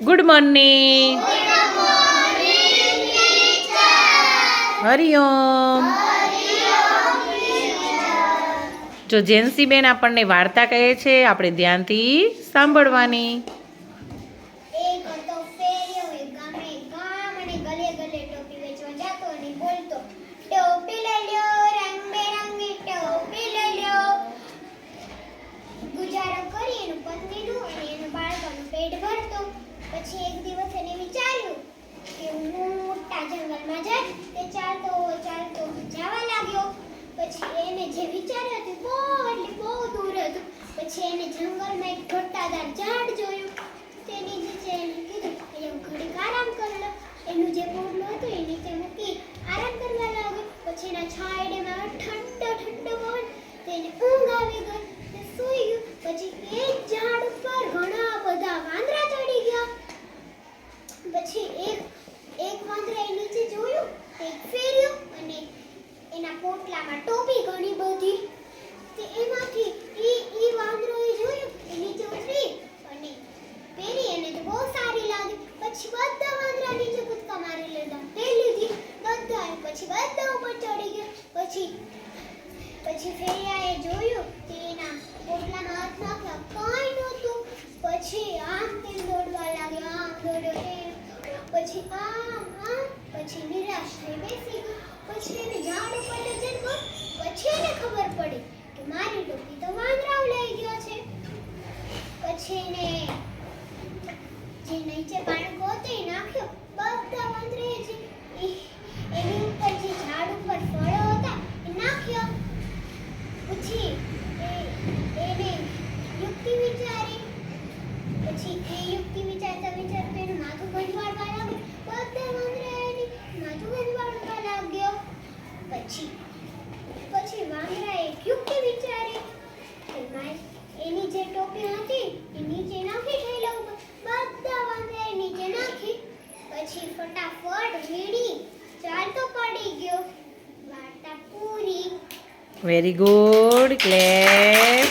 Good morning Hariom. જો જેન્સીબેન આપણને વાર્તા કહે છે, આપણે ધ્યાનથી સાંભળવાની. ટોપી વેચવા જતો અને બોલતો ટોપી લઈ લ્યો રંગબેરંગી ટોપી લઈ લ્યો ગુજારો કરી એનું પત્નીનું અને એનું બાળકોનું પેટ ભરતો પછી એક દિવસ એને વિચાર્યું કે હું મોટા જંગલમાં જાય તે ચાલતો ચાલતો જવા લાગ્યો પછી એને જે વિચાર્યું હતું બહુ એટલે બહુ દૂર હતું પછી એને જંગલમાં એક ઘટાદાર ઝાડ જોયું. તેની નીચે કીધું અહીંયા ઘડીક આરામ કરી લો. એનું જે પોડલું હતું એ નીચે મૂકી આરામ કરવા લાગ્યો પછી એના છાંયડામાં ઠંડો ઠંડો પવન તેને ઊંઘ આવી ગઈ. તે સૂઈ ગયું. પછી એક ઝાડ ઉપર ઘણા બધા વાંદરા ચડી ગયા પછી એક એક વાંદરાએ નીચે જોયું તે એક ફેર્યો અને એના પોટલામાં ટોપી ઘણી બધી તે એમાંથી ઈ ઈ વાંદરોએ જોયું એ નીચે ઉતરી અને પહેરી અને તો બહુ સારી લાગી પછી બધા વાંદરા નીચે કૂદકા મારી લીધા તે લીધી બધા પછી બધા ઉપર ચડી ગયા પછી પછી ફેરિયાએ જોયું કે એના હાથ નાખ્યા કાંઈ નહોતું. પછી આમ તેમ દોડવા લાગ્યો, આમ દોડ્યો તેમ. પછી આમ આમ. પછી નિરાશ થઈ બેસી ગયો. પછી એને ઝાડ ઉપર નજર જઈને પછી એને ખબર પડી કે મારી ટોપી તો વાંદરાઓ લઈ ગયો છે. પછી એને જે નીચે પાણી હતો નાખ્યો. બધા વાંદરાએ જે વેરી ગુડ ક્લેપ